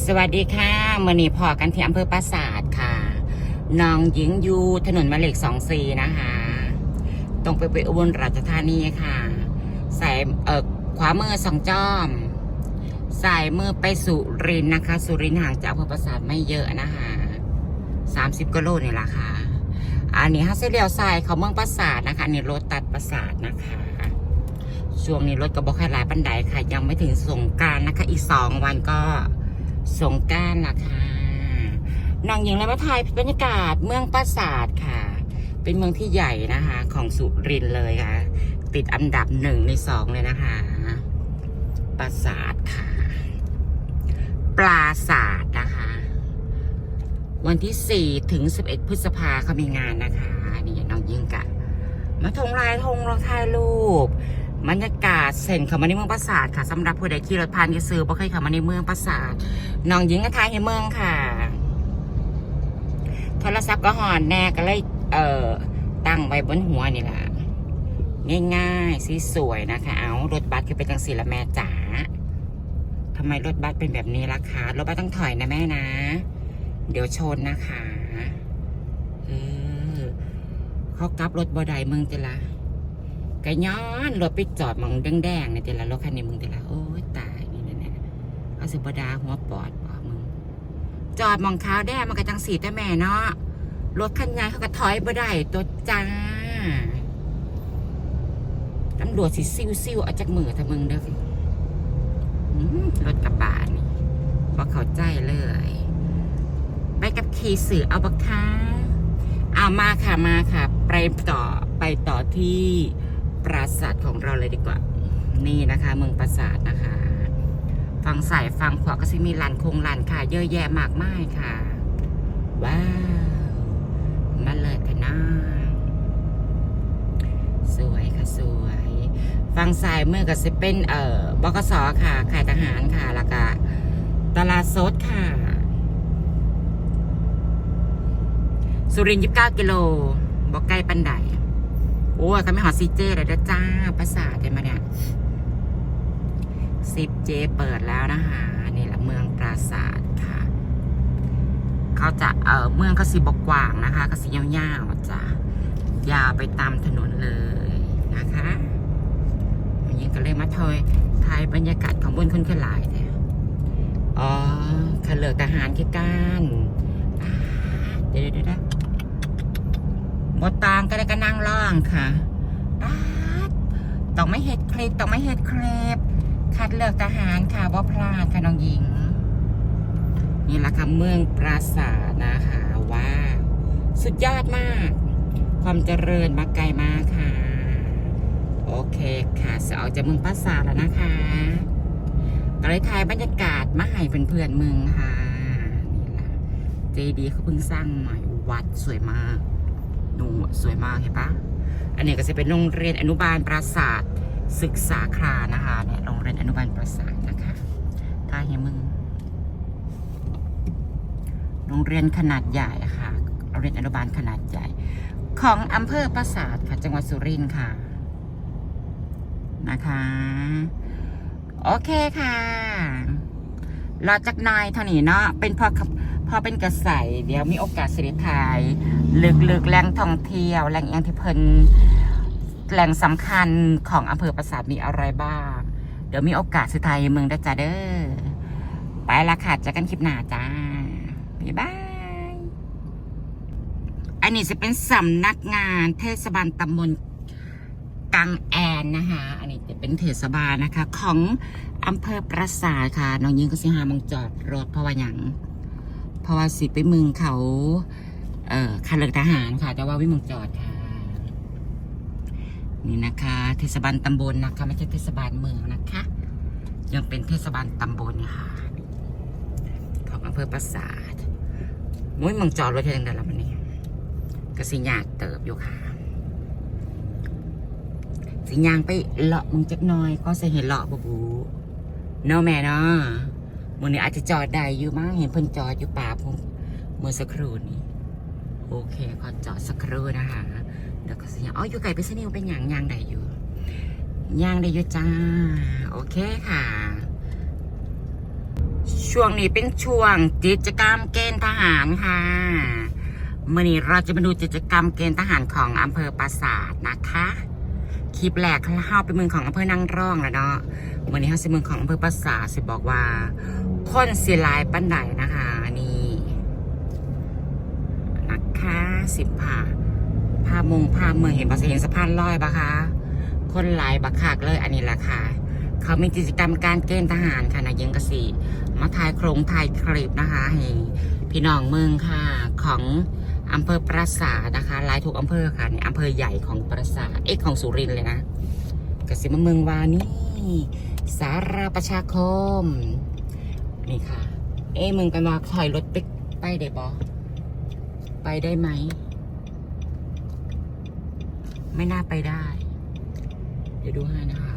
สวัสดีค่ะมื่อนี้พอกันที่อำเภอปราสาทค่ะน้องหญิงยูถนนมาเหล็กสองซีนะคะตรงไปไปอุบลราชธานีค่ะสายเอ่อขวามือสองจอมสายมือไปสุรินทร์นะคะ สุรินทร์ห่างจากอำเภอปราสาทไม่เยอะนะคะสามสิบกิโลนี่แหละค่ะ อันนี้ฮัสเซเลียวทรายเขาเมืองปราสาทนะคะนนี้รถตัดปราสาทนะคะช่วงนี้รถกระบอกหลายปันไดค่ะ ยังไม่ถึงสงการนะคะ อีกสองวันก็ สงการละค่ะนางหญิงและมาถ่ายบรรยากาศเมืองปราสาทค่ะ เป็นเมืองที่ใหญ่นะคะ ของสุรินเลยค่ะ ติดอันดับหนึ่งในสองเลยนะคะ ปราสาทค่ะ ปราสาทนะคะ วันที่4ถึง11พฤษภาเขามีงานนะคะ นี่น้องยิงกะมาทงลายทงรองถ่ายรูป บรรยากาศเส้นเข้ามาในเมืองปราสาทค่ะสำหรับผู้ใดขี่รถผ่านที่ซื้อบ่เคยเข้ามาในเมืองปราสาทน้องหญิงก็ทายให้เมืองค่ะโทรศัพท์ก็หอนแน่ก็เลยเอ่อตั้งไว้บนหัวนี่แหละง่ายๆสีสวยนะคะ เอารถบัสคือเป็นจังสีละแม่จ๋าทำไมรถบัสเป็นแบบนี้ล่ะคะรถบัสต้องถอยนะแม่นะ เดี๋ยวชนนะคะเออเขากลับรถบอดายเมึงจะละ กะย้อนรถไปจอดมองแดงๆเนี่ยจละรถคันนี้มึงจะละโอ้ยตายนี่นี่ยเนี่ยเอาสิบดาหัวปอดบอกมึง จอดมองขาวแดงมันก็จังสีแต่แม่เนาะรถคันใหญ่เขาก็ถอยบ่ได้ตัวจ้าตำรวจสิซิวซิวๆเอาจากมือถ้ามึงเด้อรถกระบะนี่บ่เข้าใจเลยไปกับขี่สื่อเอาบักค้าเอามาค่ะมาค่ะ ไปต่อไปต่อที่ ปราสาทของเราเลยดีกว่า นี่นะคะ เมืองปราสาทนะคะ ฝั่งสายฝั่งขวาก็จะมีลานคงลานค่ะ เยอะแยะมากมายค่ะ ว้าวมาเลยค่ะนะสวยค่ะสวยฝั่งซ้ายมือก็จะเป็นเอ่อบกสค่ะขายทหารค่ะแล้วก็ตลาดสดค่ะ สุรินทร์ยี่สิบเก้ากิโลบอกใกล้ปันได อ้ยก็ไม่หอซีเจเลยนะจ้าภาษาเห็นไหมเนี่ยสิบเจเปิดแล้วนะคะนี่แหละเมืองปราสาทค่ะ เขาจะเออเมืองเขาสีบกกว้างนะคะเขาสียาวๆจ้ะยาวไปตามถนนเลยนะคะอันนี้ก็เลยมาทอยถ่ายบรรยากาศของบนคนขึ้นหลายเนี่ยอ๋อขเลือกทหารคือกันอ่าเดี๋ยวเดี๋ยวเดี๋ยว บตางก็ได้ก็นั่งล่องค่ะป๊าต้องไม่เห็ดคลิปต้องไม่เห็ดเครปคัดเลือกทหารค่ะว่าพลาดค่ะน้องหญิง นี่แหละค่ะเมืองปราสาทนะคะว้าวสุดยอดมาก ความเจริญมาไกลมากค่ะ โอเคค่ะจะออกจากเมืองปราสาทแล้วนะคะก็เลยถ่ายบรรยากาศมาให้เพื่อนๆเมืองค่ะนี่แหละเจดีเขาเพิ่งสร้างใหม่วัดสวยมาก นูสวยมากเห็นปะอันนี้ก็จะเป็นโรงเรียนอนุบาลปราสาทศึกษาครานะคะเนี่ยโรงเรียนอนุบาลปราสาทนะคะถ่ายให้มึงโรงเรียนขนาดใหญ่ค่ะโรงเรียนอนุบาลขนาดใหญ่ ของอำเภอปราสาทค่ะจังหวัดสุรินทร์ค่ะนะคะ โอเคค่ะรอจักนายเท่านี้เนาะเป็นพอ พอเป็นกระใสเดี๋ยวมีโอกาสสิริทายลึกๆแหล่งท่องเที่ยวแหล่งอย่างที่เพิ่นแหล่งสำคัญของอำเภอปราสาทมีอะไรบ้าง เดี๋ยวมีโอกาสสิไทยเมืองได้จ้าเด้อไปละค่ะเจอกันคลิปหน้าจ้าบ๊ายบายอันนี้จะเป็นสำนักงานเทศบาลตำบลกังแอนนะคะอันนี้จะเป็นเทศบาลนะคะ ของอำเภอปราสาทค่ะ น้องยิงก็สิหามองจอดรถเพราะว่าอย่าง เพราะว่าสิไปมืองเขาเอ่อคาเลือกทหารค่ะ แต่ว่าวิมองจอดค่ะ นี่นะคะ เทศบาลตำบลนะคะ ไม่ใช่เทศบาลเมืองนะคะ ยังเป็นเทศบาลตำบลค่ะของอำเภอปราสาทมุ้ยมังจอดรถเท่านั้นละมันนี่ก็สิยากเติบอยู่ค่ะ สิยางไปเลาะมึงจักหน่อย ก็จะเห็นเลาะบบูเนาะแม่เนาะ มึงนี่อาจจะจอดได้อยู่มั้งเห็นเพิ่นจอดอยู่ป่าผมเมื่อสักครู่นี้โอเคขอจอดสักครู่นะคะเดี๋ยวก็สิยางอ๋ออยู่ไกลไปสนิวเป็นอย่างยางใดอยู่ยางใดอยู่จ้า โอเคค่ะ ช่วงนี้เป็นช่วงกิจกรรมเกณฑ์ทหารค่ะเมื่อนี้เราจะมาดูกิจกรรมเกณฑ์ทหารของอำเภอปราสาทนะคะ คลิปแรกเข้าไปเมืองของอำเภอนางร่องแล้วเนาะเมื่อนี้เข้าสิเมืองของอำเภอปราสาสิบอกว่าคนเสียลายปั้นไดนะคะนี่นะคะสิบผ่าพามงพาเมืองเห็นปะเห็นสะพานลอยปะคะคนหลายบักคักเลยอันนี้แหละค่ะ เขามีกิจกรรมการเกณฑ์ทหารค่ะนะยิงกระสีมาถ่ายโครงถ่ายคลิปนะคะให้พี่น้องเมืองค่ะของ อำเภอปราสาทนะคะหลายทุกอำเภอค่ะนี่อำเภอใหญ่ของปราสาทเอกของสุรินทร์เลยนะกสิมเมืองวานี่สาราประชาคมนี่ค่ะ เอ้มึงกันว่าถอยรถไปไปได้บอไปได้ไหม ไม่น่าไปได้ เดี๋ยวดูให้นะคะ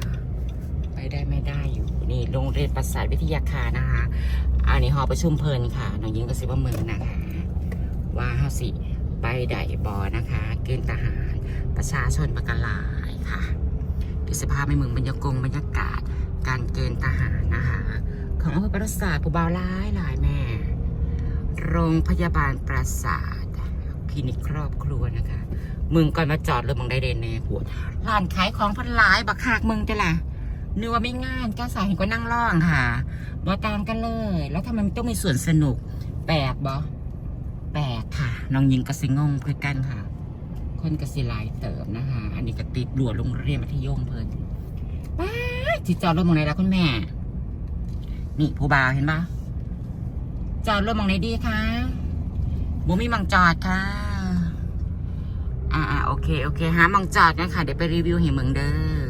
ไปได้ไม่ได้อยู่นี่โรงเรียนประสาทวิทยาคารนะคะอันนี้หอประชุมเพลินค่ะน้องยิงกระซิบเมืองนะคะว่าเฮาสิ ไปไดบอนะคะเกณฑ์ทหารประชาชนประกาหลายค่ะดิสภาพในเมืองบรรยากงบรรยากาศ การเกณฑ์ทหารนะคะ ของอำเภอปราสาทผู้บ่าวร้ายหลายแม่ โรงพยาบาลปราสาทคลินิกครอบครัวนะคะมึงก่อนมาจอดเลยมึงได้เดนในหัวร้านขายของพันหลายบักคากมึงจะล่ะนึกว่าไม่ง่ายแก้สายเห็นก็นั่งร่องค่ะบอตามกันเลย แล้วทำไมมันต้องมีส่วนสนุกแปลกบอแปลกค่ะ น้องยิงกระสิงงคือกันค่ะ คนกระสิหลายเติมนะคะ อันนี้ก็ติดด่วนโรงเรียนมัธยมเพลินป้าจีจอดรถมองไหนแล้วคุณแม่ นี่ผู้บ่าวเห็นปะจอดรถมองไหนดีคะโมมีมังจอดค่ะ อ่าอ่าโอเค โอเคหามังจอดนะคะเดี๋ยวไปรีวิวให้เมืองเด้อ